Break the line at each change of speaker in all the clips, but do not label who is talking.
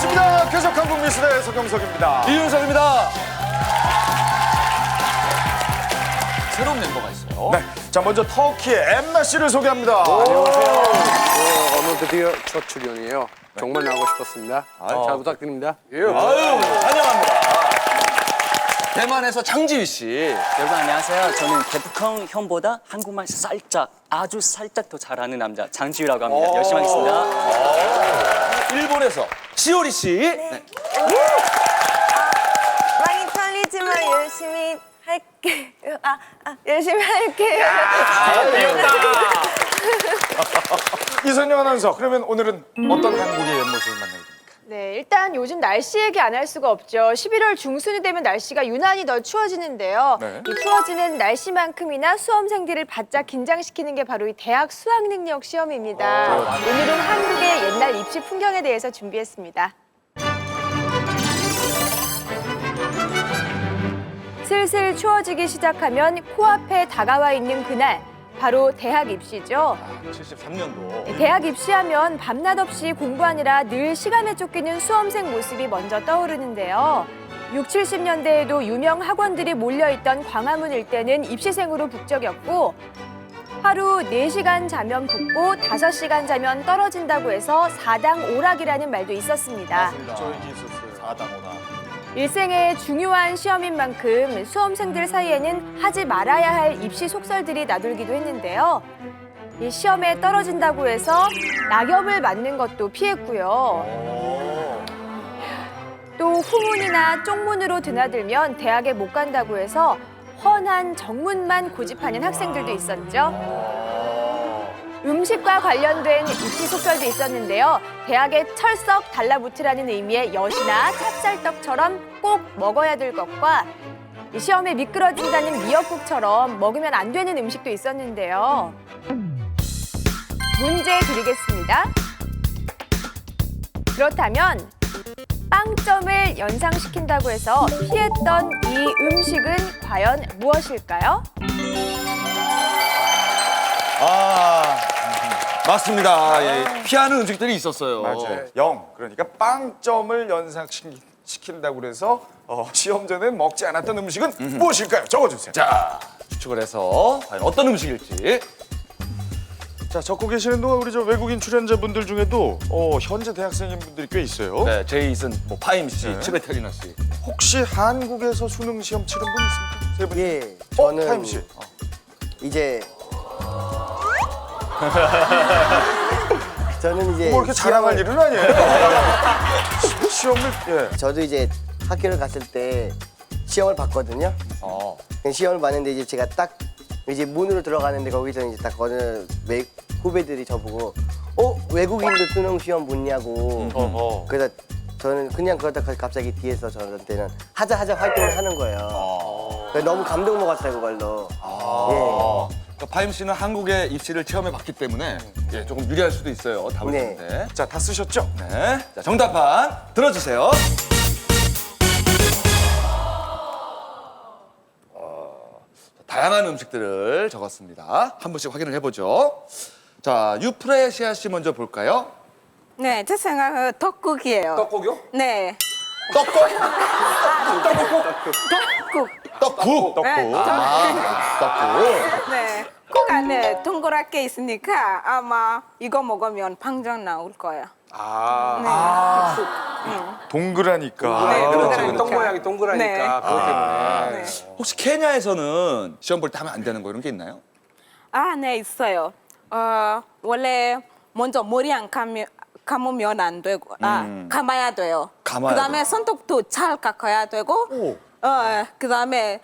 반갑습니다. 계속 한국 미술의 서경석입니다.
이윤석입니다. 새로운 멤버가 있어요.
네, 자 먼저 터키의 엠마 씨를 소개합니다.
안녕하세요. 저 오늘 드디어 첫 출연이에요. 정말 나오고 싶었습니다. 잘 부탁드립니다. 예.
아유, 환영합니다. 대만에서 장지휘 씨.
여러분 안녕하세요. 저는 데프콘 형보다 한국말 살짝 아주 살짝 더 잘하는 남자 장지우라고 합니다. 열심히 하겠습니다.
일본에서 시오리 씨. 네.
많이 떨리지만 열심히 할게요. 아, 아 열심히 할게요.
이선영 아나운서, 그러면 오늘은 어떤 한국의 모습을 만나게 됩니까?
네, 일단 요즘 날씨 얘기 안 할 수가 없죠. 11월 중순이 되면 날씨가 유난히 더 추워지는데요.
네.
이 추워지는 날씨만큼이나 수험생들을 바짝 긴장시키는 게 바로 이 대학 수학 능력 시험입니다. 오늘은 한국의 옛날 입시 풍경에 대해서 준비했습니다. 슬슬 추워지기 시작하면 코앞에 다가와 있는 그날, 바로 대학 입시죠.
73년도.
대학 입시하면 밤낮 없이 공부하느라 늘 시간에 쫓기는 수험생 모습이 먼저 떠오르는데요. 6, 70년대에도 유명 학원들이 몰려있던 광화문 일대는 입시생으로 북적였고 하루 4시간 자면 붙고 5시간 자면 떨어진다고 해서 사당 오락이라는 말도 있었습니다.
저 얘기 있었어요.
사당오다.
일생의 중요한 시험인 만큼 수험생들 사이에는 하지 말아야 할 입시 속설들이 나돌기도 했는데요. 이 시험에 떨어진다고 해서 낙엽을 맞는 것도 피했고요. 또 후문이나 쪽문으로 드나들면 대학에 못 간다고 해서 훤한 정문만 고집하는 학생들도 있었죠. 음식과 관련된 입시 속설도 있었는데요. 대학에 철썩 달라붙으라는 의미의 엿이나 찹쌀떡처럼 꼭 먹어야 될 것과 이 시험에 미끄러진다는 미역국처럼 먹으면 안 되는 음식도 있었는데요. 문제 드리겠습니다. 그렇다면 빵점을 연상시킨다고 해서 피했던 이 음식은 과연 무엇일까요?
아, 맞습니다. 예, 피하는 음식들이 있었어요.
맞아요. 영. 그러니까 빵점을 연상시킨다고 그래서 어, 시험 전에 먹지 않았던 음식은 무엇일까요? 적어주세요. 자,
자, 추측을 해서 과연 어떤 음식일지.
자, 적고 계시는 동안 우리 저 외국인 출연자분들 중에도 어, 현재 대학생인 분들이 꽤 있어요.
네, 제이슨, 뭐 파임 씨,
네.
치베테리나 씨.
혹시 한국에서 수능 시험 치른 분 있습니까? 세 분.
예,
어,
저는
타임 씨.
이제 저는 이제
뭐 이렇게 자랑할
시험을-
일은 아니에요. 시- 시험을 예.
저도 이제 학교를 갔을 때 시험을 봤거든요.
어.
시험을 봤는데 이제 제가 딱 이제 문으로 들어가는데 거기서 이제 딱 어느 외, 후배들이 저보고 어 외국인도 수능 시험 붙냐고
어허.
그래서 저는 그냥 그러다 갑자기 뒤에서 저한테는 하자 하자 활동을 하는 거예요. 그래서 너무 감동 먹었어요 그걸로. 예.
그러니까 파임 씨는 한국의 입시를 체험해 봤기 때문에 예, 조금 유리할 수도 있어요. 답을
네.
쓸 때.
자, 다 쓰셨죠?
네. 자, 정답판 들어주세요. 어, 다양한 음식들을 적었습니다. 한 분씩 확인을 해보죠. 자, 유프레시아 씨 먼저 볼까요?
네, 제 생각은 떡국이에요.
떡국이요?
네.
떡국?
떡국.
떡국.
네,
아, 떡국.
네. 국 안에 동그랗게 있으니까 아마 이거 먹으면 방정 나올 거예요.
아,
동그라니까.
네,
그렇지.
동그라니까.
떡 모양이 동그라니까
네.
그것 때문에.
네.
혹시 케냐에서는 시험 볼 때 하면 안 되는 거 이런 게 있나요?
아, 네, 있어요. 어, 원래 먼저 머리 안 감으면, 감으면 안 되고, 아, 감아야 돼요.
감아야
그 다음에
돼요.
손톱도 잘 깎아야 되고, 어, 그 다음에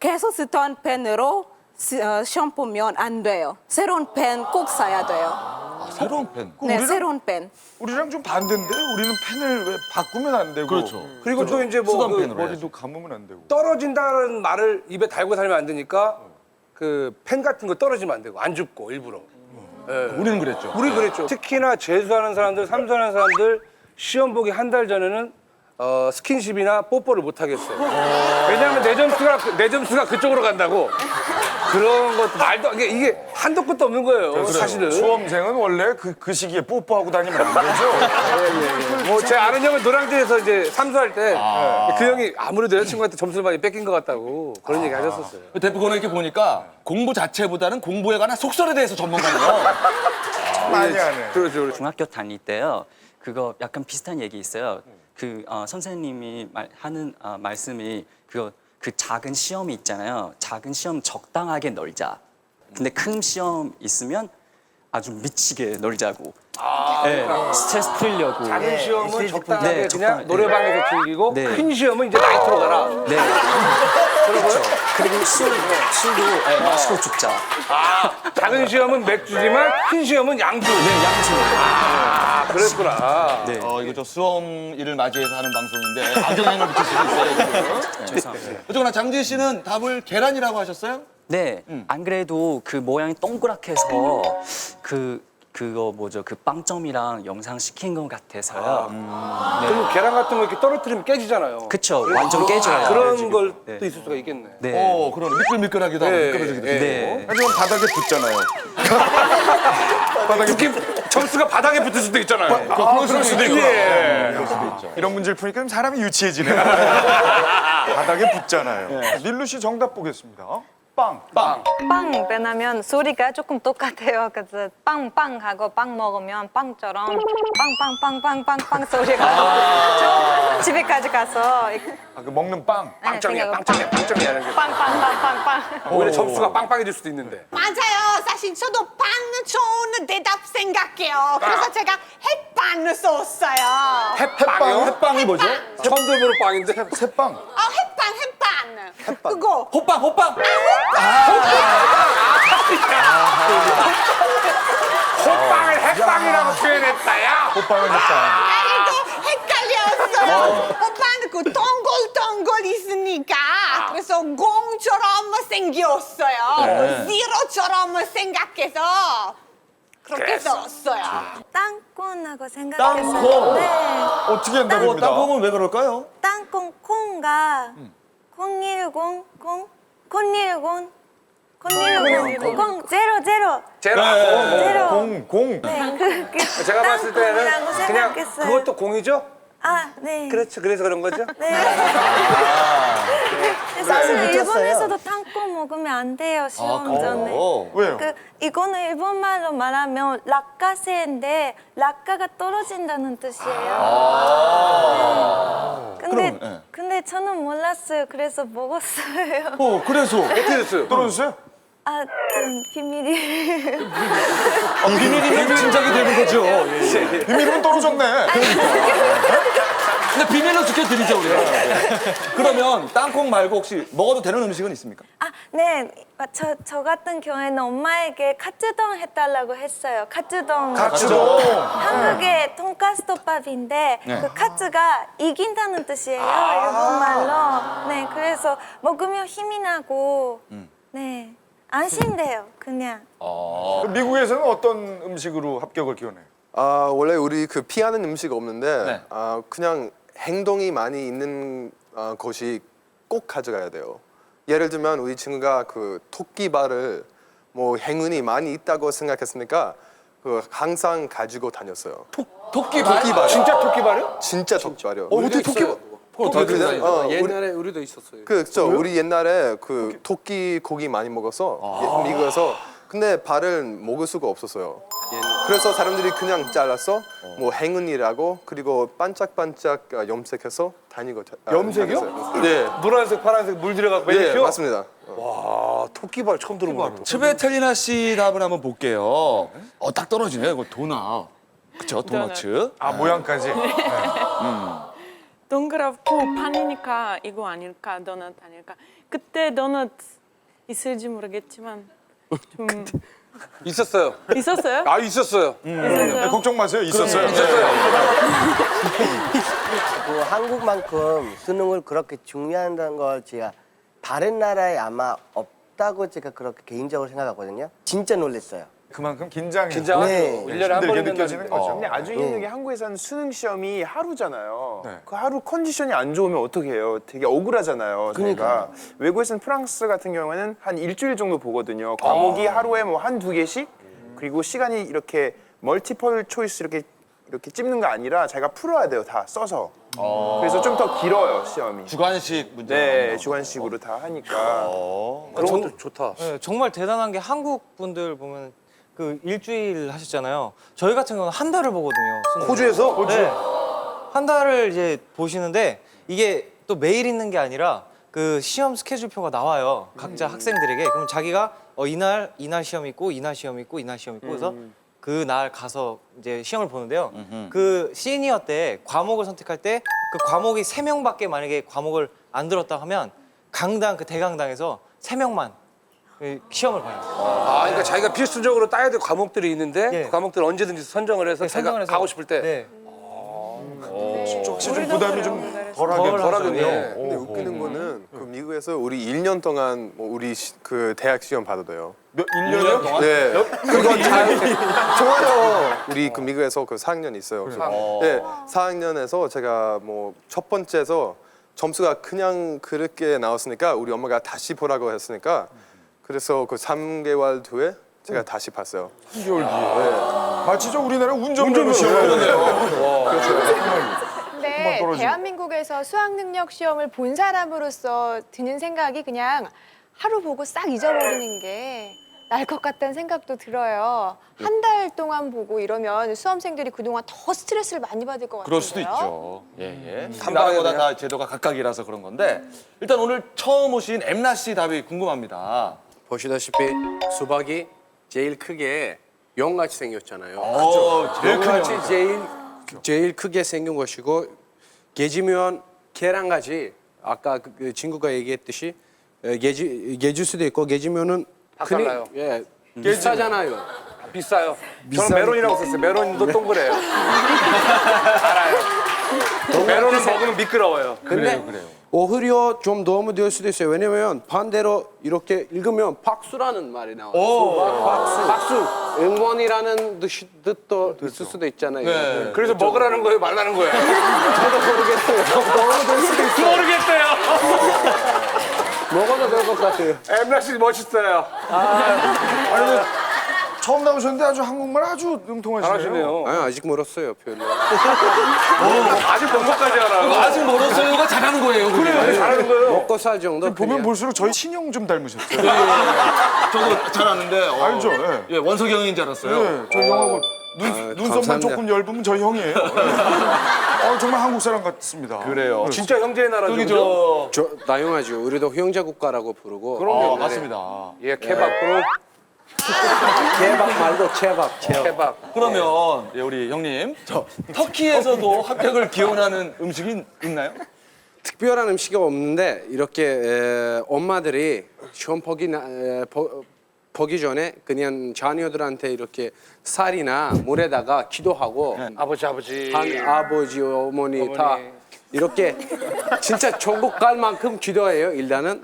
계속 쓰던 펜으로 시, 어, 보면 안 돼요. 새로운 펜 꼭 사야 돼요.
아, 새로운 펜.
네,
우리는-
새로운 펜.
우리랑 좀 반대인데 우리는 펜을 왜 바꾸면 안 되고
그렇죠.
그리고 또 이제 뭐
수건
그
펜으로 해야죠.
머리도 감으면 안 되고.
떨어진다는 말을 입에 달고 살면 안 되니까 그 펜 같은 거 떨어지면 안 되고 안 줍고 일부러. 예.
우리는 그랬죠.
우리 그랬죠. 특히나 재수하는 사람들, 삼수하는 사람들 시험 보기 한 달 전에는 어, 스킨십이나 뽀뽀를 못 하겠어요. 왜냐하면 내 점수가 내 점수가 그쪽으로 간다고. 그런 것도 말도 안- 이게, 이게 한도 끝도 없는 거예요. 사실은.
수험생은 원래 그, 그 시기에 뽀뽀하고 다니면 안 되죠.
뭐 제 아는 형은 노량진에서 이제 삼수할 때 그 형이 아무래도 여자친구한테 점수를 많이 뺏긴 것 같다고 그런 얘기 하셨었어요.
대표고는 이렇게 보니까 공부 자체보다는 공부에 관한 속설에 대해서 전문가예요.
많이 하네.
그렇죠, 그렇죠.
중학교 다닐 때요. 그거 약간 비슷한 얘기 있어요. 그 어, 선생님이 말, 하는 어, 말씀이 그거 그 작은 시험이 있잖아요. 작은 시험 적당하게 놀자. 근데 큰 시험 있으면 아주 미치게 놀자고. 네, 스트레스 풀려고.
작은 시험은 적당하게
네,
그냥
적당하게.
노래방에서 즐기고
네.
큰 시험은 이제 나이트로 가라.
네. 그렇죠. 그리고 술, 술도 네, 마시고 죽자.
아, 작은 시험은 맥주지만 큰 시험은 양주.
네, 양주.
아, 그랬구나.
네.
어, 이거 저 수험 일을 맞이해서 하는 방송인데 악영향을 미칠 수도 있어요. 지금.
죄송합니다.
어쨌거나 장지희 씨는 답을 계란이라고 하셨어요?
네, 안 그래도 그 모양이 동그랗게서 그 그거 뭐죠 그 빵점이랑 영상 시킨 것 같아서요.
그리고 계란 같은 거 이렇게 떨어뜨리면 깨지잖아요.
그쵸, 완전 깨져요.
그런 걸 또
네.
있을 수가 있겠네.
네.
어, 그런 미끌미끌하기도 하고
네,
미끄러지기도
네.
하고.
네.
하지만 바닥에 붙잖아요. 바닥에
특히 점수가 바닥에 붙을 수도 있잖아요.
아, 그럴 수도 있고.
예.
이런 문제를 푸니까 좀 사람이 유치해지네. 바닥에 붙잖아요. 닐루 씨 정답 보겠습니다. 빵.
빵.
빵 왜냐면 소리가 조금 똑같아요. 그래서 빵빵 하고 빵 먹으면 빵처럼 빵빵빵빵빵빵 소리가 집에까지 가서
아, 그 먹는 빵.
빵점이야,
생각은
빵점이야, 빵점이야. 이런 게.
빵빵빵빵빵.
오히려 점수가 빵빵해질 수도 있는데.
맞아요. 사실 저도 빵 좋은 대답 생각해요. 그래서 제가 햇반을 썼어요.
햇빵이요?
햇빵이 뭐죠?
처음 들어보는 빵인데.
새빵.
그거.
호빵 호빵.
아, 호빵을 햇빵이라고 표현했다, 야!
호빵을 했다. 오빠는 그 동글동글 있으니까 아. 그래서 공처럼 생겼어요. 네. 지로처럼 생각해서 그렇게 썼어요. 네.
땅콩하고 생각했는데
어떻게 했나 어, 봅니다.
땅콩은 왜 그럴까요?
땅콩 콩과 음. 010 010 010 0 0 제로.
공, 공.
네, 그, 그
제가 봤을 때는
땅콩이라고
그냥
생각했어요.
그것도 공이죠?
아, 네.
그렇죠. 그래서 그런 거죠?
네. 사실
네,
일본에서도 땅콩 먹으면 안 돼요, 시험 전에.
왜요?
그 이거는 일본말로 말하면 락가세인데 락가가 떨어진다는 뜻이에요. 네. 근데
그럼, 예.
근데 저는 몰랐어요. 그래서 먹었어요.
어, 그래서.
어떻게 됐어요?
떨어졌어요?
아, 좀 비밀이에요.
비밀이면 진작이 되는 거죠. 예.
비밀은 떨어졌네.
근데 비밀로 지켜드리죠, 우리가. 그러면 땅콩 말고 혹시 먹어도 되는 음식은 있습니까?
아, 네. 저, 저 같은 경우에는 엄마에게 카츠동 해달라고 했어요. 카츠동.
가츠동.
한국의 돈가스 덮밥인데
네.
그 카츠가 이긴다는 뜻이에요. 일본말로. 네, 그래서 먹으면 힘이 나고 네. 안심돼요. 그냥.
미국에서는 어떤 음식으로 합격을 기원해요?
아 원래 우리 그 피하는 음식 없는데
네.
아 그냥 행동이 많이 있는 아, 것이 꼭 가져가야 돼요. 예를 들면 우리 친구가 그 토끼발을 뭐 행운이 많이 있다고 생각했으니까 그 항상 가지고 다녔어요.
토끼발?
토끼발.
진짜 토끼발이요?
진짜 토끼발이요.
어, 어떻게 토끼발? 그걸 어떻게
그래?
되나요?
어, 우리,
옛날에 우리도 있었어요.
그죠 우리 옛날에 그 토끼 고기 많이 먹어서 예, 미국에서 근데 발을 먹을 수가 없었어요. 그래서 사람들이 그냥 잘랐어 뭐 행운이라고 그리고 반짝반짝 어, 염색해서 다니고 다- 아,
염색이요?
다녔어요. 네,
노란색, 파란색 물 들어가고
네
매니큐어?
맞습니다.
와, 토끼발 처음 들어보네.
츠베텔리나 씨 답을 한번 볼게요. 어, 딱 떨어지네요. 이거 도넛. 그쵸, 도너츠.
아, 모양까지.
동그랗고 판이니까 이거 아닐까 도넛 아닐까 그때 도넛 있을지 모르겠지만 좀
있었어요.
있었어요?
아, 있었어요.
네,
있었어요?
걱정 마세요. 있었어요.
그 한국만큼 수능을 그렇게 중요한다는 걸 제가 다른 나라에 아마 없다고 제가 그렇게 개인적으로 생각하거든요. 진짜 놀랐어요.
그만큼 긴장이
긴장하죠.
네.
일 1년에 한
힘들게
번은
느껴지는 거죠.
근데 아주 힘든 게 한국에서는 수능 시험이 하루잖아요.
네.
그 하루 컨디션이 안 좋으면 어떻게 해요? 되게 억울하잖아요. 저희가 외국에서는 프랑스 같은 경우에는 한 일주일 정도 보거든요. 과목이 하루에 뭐 한 두 개씩 그리고 시간이 이렇게 멀티플 초이스 이렇게 이렇게 찝는 거 아니라 자기가 풀어야 돼요. 다 써서. 그래서 좀 더 길어요 시험이.
주관식 문제.
네, 주관식으로 다 하니까.
그런 것도 좋다.
네, 정말 대단한 게 한국 분들 보면 그 일주일 하셨잖아요. 저희 같은 경우는 한 달을 보거든요. 수능.
호주에서?
네. 한 달을 이제 보시는데 이게 또 매일 있는 게 아니라 그 시험 스케줄표가 나와요. 각자 학생들에게. 그럼 자기가 어, 이날 이날 시험 있고 이날 시험 있고 이날 시험 있고 그래서 그 날 가서 이제 시험을 보는데요. 그 시니어 때 과목을 선택할 때 그 과목이 세 명밖에 만약에 과목을 안 들었다 하면 강당 그 대강당에서 세 명만 그 시험을 봐요.
아, 그러니까 자기가 필수적으로 따야 될 과목들이 있는데
예.
그 과목들을 언제든지 선정을 해서
네,
자기가
선정을 해서
가고 싶을 때
네.
혹시 좀 부담이
좀덜
덜하게
덜하겠네.
하죠.
근데 웃기는 거는 그 미국에서 우리 1년 동안 뭐 우리 시- 그 대학 시험 봐도 돼요.
몇 1년이요? 동안?
네. 그거 잘 좋아요. 우리 그 미국에서 그 4학년 있어요. 네. 4학년에서 제가 뭐 첫 번째에서 점수가 그냥 그렇게 나왔으니까 우리 엄마가 다시 보라고 했으니까 그래서 그 3개월 뒤에 제가 다시 봤어요.
3개월 뒤에. 마치 저 우리나라 운전면허 시험 그러네요.
근데
떨어지고.
대한민국에서 수학 능력 시험을 본 사람으로서 드는 생각이 그냥 하루 보고 싹 잊어버리는 게 나을 것 같다는 생각도 들어요. 한 달 동안 보고 이러면 수험생들이 그동안 더 스트레스를 많이 받을 것 같아요.
그럴 수도 있죠. 예, 예.
한
나라마다 다 제도가 각각이라서 그런 건데 일단 오늘 처음 오신 엠나 씨 답이 궁금합니다.
보시다시피 수박이 제일 크게 용같이 생겼잖아요.
어, 제일 큰
용같이
용.
제일 제일 크게 생긴 것이고 게지면 계란같이 아까 그, 그 친구가 얘기했듯이 에, 게지 게질 수도 있고 게지면은
다
흔히-
달라요.
예 비싸잖아요.
비싸요.
비싼
저는 메론이라고 썼어요. 메론도 동그래요. 알아요. 메론을 먹으면 미끄러워요.
근데 오히려 좀 도움이 될 수도 있어요. 왜냐면 반대로 이렇게 읽으면 박수라는 말이 나와요. 박수. 박수. 응원이라는 뜻, 뜻도 있을 수도 있잖아요.
네.
그래서 먹으라는 거예요, 말라는 거예요.
저도 모르겠어요. 도움이 될 수도 있어요.
모르겠어요.
먹어도 될 것 같아요.
엠나 씨 멋있어요.
아니 근데 처음 나오셨는데 아주 한국말 아주 능통하시네요.
잘하시네요.
아니, 아직 멀었어요, 별로.
아직 본 것까지 알아.
아직 멀었어요가 잘하는 거예요. 그래요.
잘하는 거예요.
먹고 살 정도.
보면. 볼수록 저희 친형 좀 닮으셨어요.
저도 잘하는데. 어.
알죠? 예.
예, 원석이 형인 줄 알았어요.
네, 저희 형하고 눈,
아,
눈썹만
감사합니다.
조금 얇으면 저희 형이에요. 어, 정말 한국 사람 같습니다.
그래요.
진짜 형제의 나라죠. 그죠?
저
저, 나용하죠. 우리도 형제 국가라고 부르고.
어, 맞습니다.
예, 케밥 프로.
케밥 말고 케밥.
케밥.
그러면 예, 우리 형님, 저 터키에서도 합격을 기원하는 음식이 있나요?
특별한 음식이 없는데 이렇게 에, 엄마들이 시험 보기 나- 에, 보, 보기 전에 그냥 자녀들한테 이렇게 쌀이나 물에다가 기도하고
아버지, 아버지.
한 아버지 어머니, 다 이렇게 진짜 전국 갈 만큼 기도해요 일단은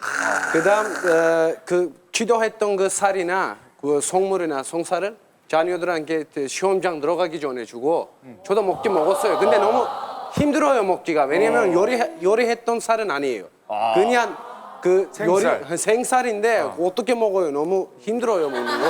그다음 어, 그 기도했던 그 쌀이나 그 송물이나 송쌀을 자녀들한테 그 시험장 들어가기 전에 주고 저도 먹긴 먹었어요 근데 너무 힘들어요 먹기가 왜냐면 요리 요리했던 쌀은 아니에요 그냥 그
생쌀.
요리 생쌀인데 어 떻게 먹어요 너무 힘들어요 먹는 거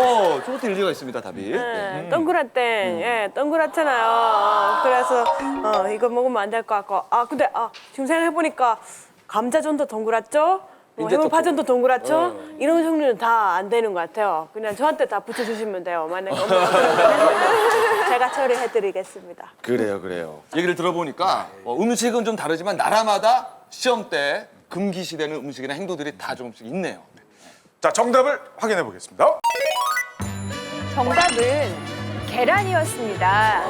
어, 저것도 일리가 있습니다, 답이.
네, 동그랗대. 예, 동그랗잖아요. 어, 그래서 어, 이거 먹으면 안 될 것 같고. 아, 근데 아, 지금 생각해 보니까 감자전도 동그랗죠? 뭐 해물파전도 동그랗죠? 이런 종류는 다 안 되는 것 같아요. 그냥 저한테 다 붙여주시면 돼요. 만약에 엄마가 그러면 제가 처리해드리겠습니다.
그래요, 그래요. 얘기를 들어보니까 어, 음식은 좀 다르지만 나라마다 시험 때 금기시되는 음식이나 행동들이 다 조금씩 있네요.
자, 정답을 확인해 보겠습니다.
정답은 계란이었습니다.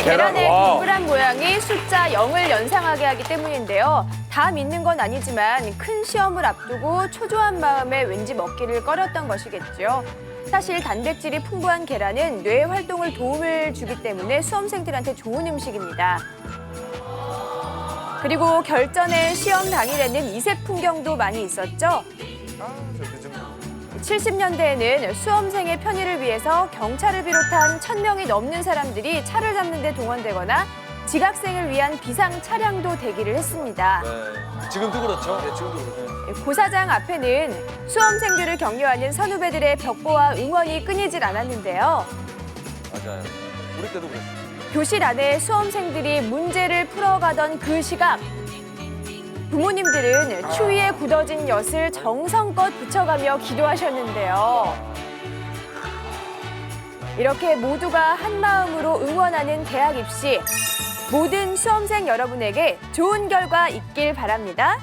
이 계란의 동그란 모양이 숫자 0을 연상하게 하기 때문인데요. 다 믿는 건 아니지만 큰 시험을 앞두고 초조한 마음에 왠지 먹기를 꺼렸던 것이겠죠. 사실 단백질이 풍부한 계란은 뇌 활동을 도움을 주기 때문에 수험생들한테 좋은 음식입니다. 그리고 결전의 시험 당일에는 이색 풍경도 많이 있었죠. 70년대에는 수험생의 편의를 위해서 경찰을 비롯한 1000명이 넘는 사람들이 차를 잡는 데 동원되거나 지각생을 위한 비상 차량도 대기를 했습니다.
지금도 그렇죠.
고사장 앞에는 수험생들을 격려하는 선후배들의 벽보와 응원이 끊이질 않았는데요.
맞아요. 우리 때도 그랬어요.
교실 안에 수험생들이 문제를 풀어가던 그 시각 부모님들은 추위에 굳어진 엿을 정성껏 붙여가며 기도하셨는데요. 이렇게 모두가 한 마음으로 응원하는 대학 입시 모든 수험생 여러분에게 좋은 결과 있길 바랍니다.